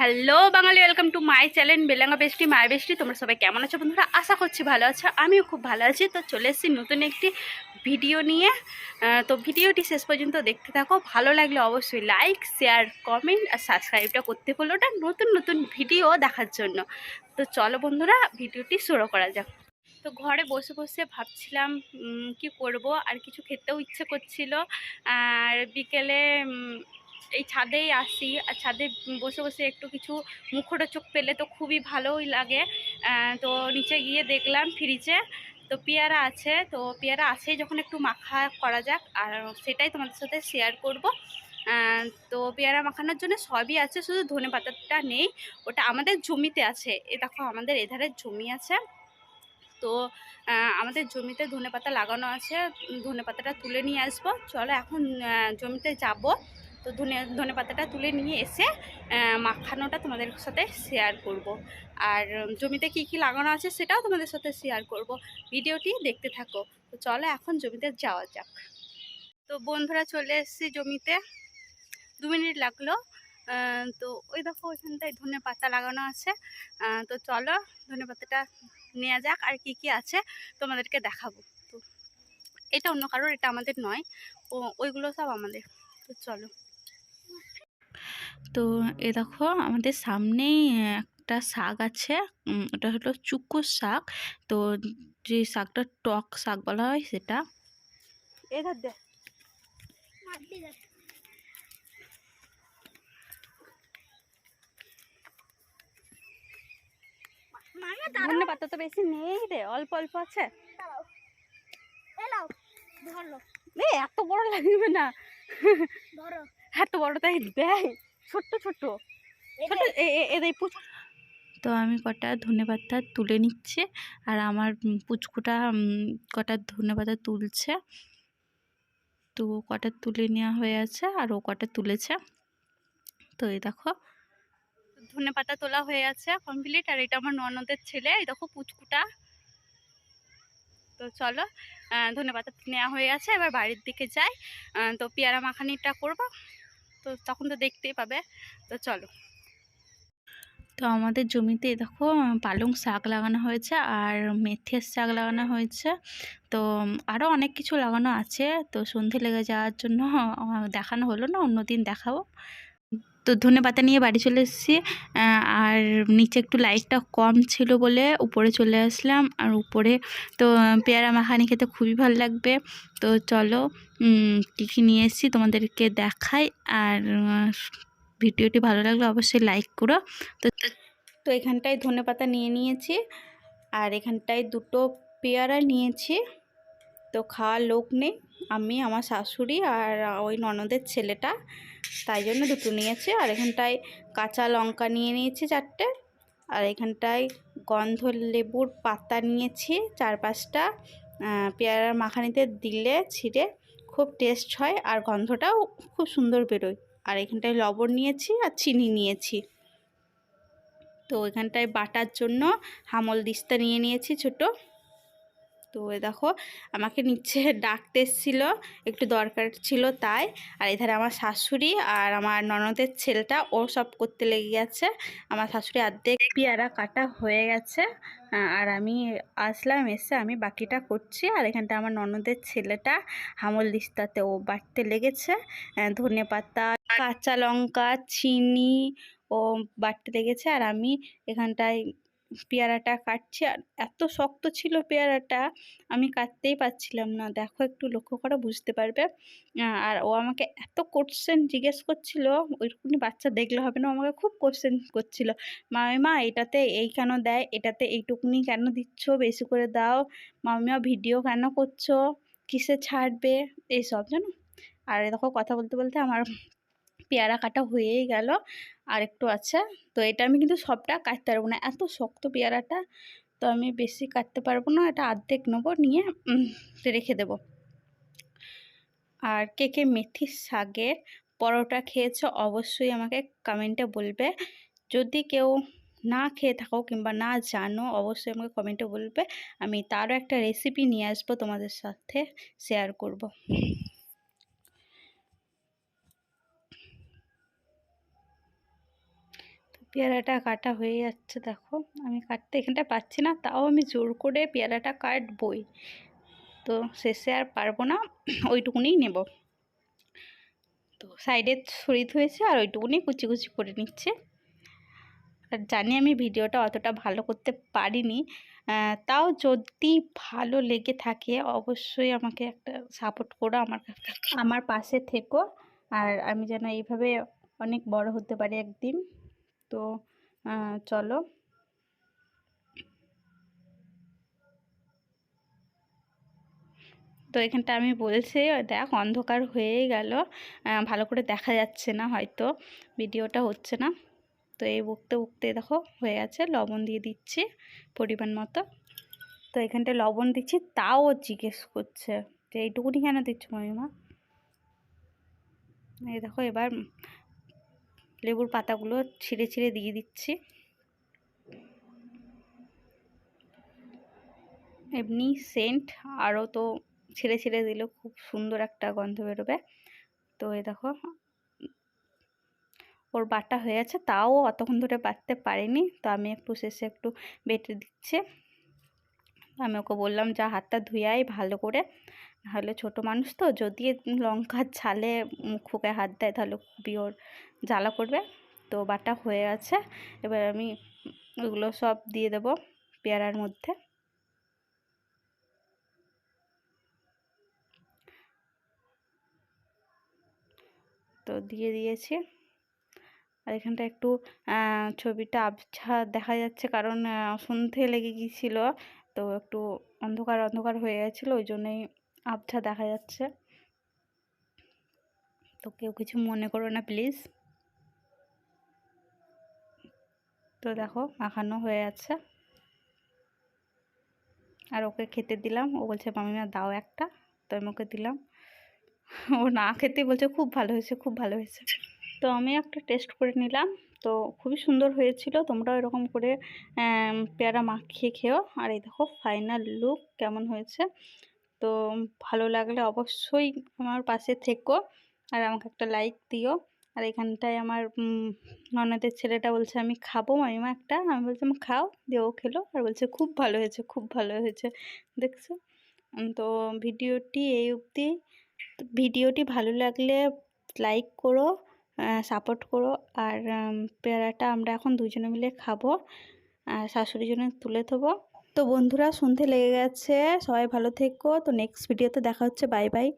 Hello Bangali welcome to my channel বেলাঙ্গা bestie মায়ের bestie তোমরা সবাই কেমন আছো বন্ধুরা? আশা করছি ভালো আছো, আমিও খুব ভালো আছি। তো চলে এসেছি নতুন একটি ভিডিও নিয়ে। তো ভিডিওটি শেষ পর্যন্ত দেখতে থাকো। ভালো লাগলে অবশ্যই লাইক শেয়ার কমেন্ট আর সাবস্ক্রাইবটা করতে হলো ওটা নতুন নতুন ভিডিও দেখার জন্য। তো চলো বন্ধুরা ভিডিওটি শুরু করা যাক। তো ঘরে বসে বসে ভাবছিলাম কি করব? আর কিছু খেতেও ইচ্ছে করছিল। আর বিকেলে এই ছাদেই আসি, আর ছাদে বসে বসে একটু কিছু মুখরোচক পেলে তো খুবই ভালোই লাগে। তো নিচে গিয়ে দেখলাম ফ্রিজে, তো পেয়ারা আছে, তো পেয়ারা আছে যখন একটু মাখা করা যাক, আর সেটাই তোমাদের সাথে শেয়ার করব। তো পেয়ারা মাখানোর জন্য সবই আছে, শুধু ধনে পাতাটা নেই, ওটা আমাদের জমিতে আছে। এ দেখো, আমাদের এধারে জমি আছে। তো আমাদের জমিতে ধনে পাতা লাগানো আছে, ধনে পাতাটা তুলে নিয়ে আসব। চলো এখন জমিতে যাব। তো ধনে ধনে পাতাটা তুলে নিয়ে এসে মাখানোটা তোমাদের সাথে শেয়ার করব। আর জমিতে কি কি লাগানো আছে সেটাও তোমাদের সাথে শেয়ার করব। ভিডিওটি দেখতে থাকো। তো চলো এখন জমিতে যাওয়া যাক। তো বন্ধুরা চলে এসেছি জমিতে। দু মিনিট লাগল। তো ওই দেখো ওইখানটায় ধনে পাতা লাগানো আছে। তো চলো ধনে পাতাটা নেওয়া যাক আর কি কি আছে তোমাদেরকে দেখাবো। তো এটা অন্য কারোর, এটা আমাদের নয়। ও, ওইগুলো সব আমাদের। তো চলো। তো এ দেখো আমাদের সামনেই একটা শাক আছে ওটা হলো চুকো শাক। তো যে শাকটা টক শাক বলা হয় সেটা। ধনে পাতা তো বেশি নেই রে অল্প অল্প আছে। এত বড় লাগবে না। এত বড় তাই দেয়। ছোট্ট ছোট্ট। ছোট এদের পুচ তো আমি কটা ধনে পাতা তুলে নিচ্ছে আর আমার পুচকুটা কটা ধনে পাতা তুলছে। তো কটা তুলে নেওয়া হয়ে আছে আর ও কটা তুলেছে। তো এই দেখো। ধনে পাতা তোলা হয়ে আছে কমপ্লিট আর এটা আমার ননদের ছেলে এই দেখো পুচকুটা। তো চলো ধনে পাতা নেওয়া হয়ে আছে এবার বাড়ির দিকে যাই। তো পেয়ারা মাখানিটা করব। তো তখন তো দেখতেই পাবে। তো চলো। তো আমাদের জমিতে দেখো, পালং শাক লাগানো হয়েছে আর মেথের শাক লাগানো হয়েছে। তো আরও অনেক কিছু লাগানো আছে। তো সন্ধে লেগে যাওয়ার জন্য দেখানো হলো না, অন্যদিন দেখাবো। তো ধনে পাতা নিয়ে বাড়ি চলে এসেছি। আর নিচে একটু লাইটটা কম ছিল বলে উপরে চলে আসলাম। আর উপরে তো পেয়ারা মাখানি খেতে খুবই ভালো লাগবে। তো চলো কী কী নিয়ে এসেছি তোমাদেরকে দেখাই। আর ভিডিওটি ভালো লাগলে অবশ্যই লাইক করো। তো তো এখানটায় ধনে পাতা নিয়ে নিয়েছি। আর এখানটায় দুটো পেয়ারা নিয়েছি। তো খাওয়ার লোক নেই। আমি, আমার শাশুড়ি আর ওই ননদের ছেলেটা। তাই জন্য দুটো নিয়েছি। আর এখানটায় কাঁচা লঙ্কা নিয়ে নিয়েছি চারটে। আর এখানটায় গন্ধ লেবুর পাতা নিয়েছি চার পাঁচটা পেয়ারার মাখানিতে দিলে ছিঁড়ে খুব টেস্ট হয় আর গন্ধটাও খুব সুন্দর বেরোয়। আর এখানটায় লবণ নিয়েছি আর চিনি নিয়েছি। তো এখানটায় বাটার জন্য হামল দিস্তা নিয়ে নিয়েছি ছোট। তো দেখো, আমাকে নিচে ডাকতে এসেছিল, একটু দরকার ছিল তাই। আর এধারে আমার শাশুড়ি আর আমার ননদের ছেলেটা, ও সব করতে লেগে গেছে। আমার শাশুড়ি অর্ধেক পেয়ারা কাটা হয়ে গেছে। আর আমি আসলাম, এসে আমি বাকিটা করছি। আর এখানটা আমার ননদের ছেলেটা হামল দিস্তাতে, ও বাটতে লেগেছে। ধনে পাতা, কাঁচা লঙ্কা, চিনি, ও বাটতে লেগেছে। আর আমি এখানটায় পেয়ারাটা কাটছি। আর এত শক্ত ছিল পেয়ারাটা, আমি কাটতেই পারছিলাম না। দেখো একটু লক্ষ্য করে, বুঝতে পারবে। আর ও আমাকে এত কোশ্চেন জিজ্ঞেস করছিল, ওইরকমই বাচ্চা দেখলে হবে না আমাকে খুব কোশ্চেন করছিল। মামিমা এটাতে এই কেন দেয়, এটাতে এইটুকুনি কেন দিচ্ছ? বেশি করে দাও। মামিমা ভিডিও কেন করছ? কিসে ছাড়বে? এইসব জানো? আর দেখো কথা বলতে বলতে আমার পেয়ারা কাটা হয়েই গেল। আর একটু আছে। তো এটা আমি কিন্তু সবটা কাটতে পারব না। এত শক্ত পেয়ারাটা, তো আমি বেশি কাটতে পারব না। এটা অর্ধেক নেব, নিয়ে রেখে দেবো। আর কে কে মেথির শাকের পরোটা খেয়েছো অবশ্যই আমাকে কমেন্টে বলবে। যদি কেউ না খেয়ে থাকো কিংবা না জানো, অবশ্যই আমাকে কমেন্টে বলবে। আমি তারও একটা রেসিপি নিয়ে আসব তোমাদের সাথে শেয়ার করব। পেয়ারাটা কাটা হয়ে যাচ্ছে, দেখো। আমি কাটতে এখানটা পাচ্ছি না, তাও আমি জোর করে পেয়ারাটা কাটবই। তো শেষে আর পারব না ওইটুকুনি নেব। তো সাইডে সরিয়ে হয়েছে আর ওইটুকুনি কুচি কুচি করে নিচ্ছে। আর জানি আমি ভিডিওটা অতটা ভালো করতে পারিনি তাও যদি ভালো লেগে থাকে, অবশ্যই আমাকে একটা সাপোর্ট করো আমার আমার পাশে থেকো, আর আমি যেন এইভাবে অনেক বড় হতে পারি একদিন। তো চলো। তো এখানটা আমি বলছি, দেখ, অন্ধকার হয়েই গেল। ভালো করে দেখা যাচ্ছে না হয়তো, ভিডিওটা হচ্ছে না। তো এই বুকতে বুকতে দেখো, হয়ে গেছে, লবণ দিয়ে দিচ্ছি পরিমাণ মতো। তো এখানটায় লবণ দিচ্ছি, তাও জিজ্ঞেস করছে যে, এইটুকুনি কেন দিচ্ছ মামিমা এই দেখো, এবার লেবুর পাতাগুলো ছিঁড়ে ছিঁড়ে দিয়ে দিচ্ছি। এমনি সেন্ট আরও তো ছিঁড়ে ছিঁড়ে দিলে খুব সুন্দর একটা গন্ধ বেরোবে। তো এ দেখো, ওর বাটা হয়ে আছে তাও অতক্ষণ ধরে বাটতে পারিনি। তো আমি একটু শেষে একটু বেটে দিচ্ছি। আমি ওকে বললাম, যা হাতটা ধুয়াই ভালো করে। নাহলে ছোটো মানুষ তো, যদি লঙ্কার ঝালে মুখে হাত দেয়, তাহলে খুবই ওর জ্বালা করবে। তো বাটা হয়ে আছে, এবার আমি ওগুলো সব দিয়ে দেব পেয়ারার মধ্যে। তো দিয়ে দিয়েছি। আর এখানটা একটু ছবিটা আবছা দেখা যাচ্ছে, কারণ সন্ধে লেগে গিয়েছিল, তো একটু অন্ধকার অন্ধকার হয়ে গেছিল ওই জন্যই আবছা দেখা যাচ্ছে। তো কেউ কিছু মনে করো না প্লিজ তো দেখো, মাখানো হয়ে আছে। আর ওকে খেতে দিলাম। ও বলছে মামিমা দাও একটা। তো আমি ওকে দিলাম। ও না খেতে বলছে, খুব ভালো হয়েছে, খুব ভালো হয়েছে। তো আমি একটা টেস্ট করে নিলাম। তো খুবই সুন্দর হয়েছিল। তোমরাও এরকম করে পেয়ারা মাখিয়ে খেও। আর এই দেখো ফাইনাল লুক কেমন হয়েছে। তো ভালো লাগলে অবশ্যই আমার পাশে থেকো আর আমাকে একটা লাইক দিও। আর এখানটায় আমার ননদের ছেলেটা বলছে, আমি খাব মামিমা একটা। আমি বলছিলাম খাও দিয়ে ও খেলো। আর বলছে, খুব ভালো হয়েছে, খুব ভালো হয়েছে। দেখছ? তো ভিডিওটি এই অবধি। ভিডিওটি ভালো লাগলে লাইক করো সাপোর্ট করো। আর পেয়ারাটা আমরা এখন দুজনে মিলে খাব। আর শাশুড়ির জন্য তুলে দেবো তো বন্ধুরা শুনতে লেগে গেছে। সবাই ভালো থেকো। তো নেক্সট ভিডিওতে দেখা হচ্ছে। Bye bye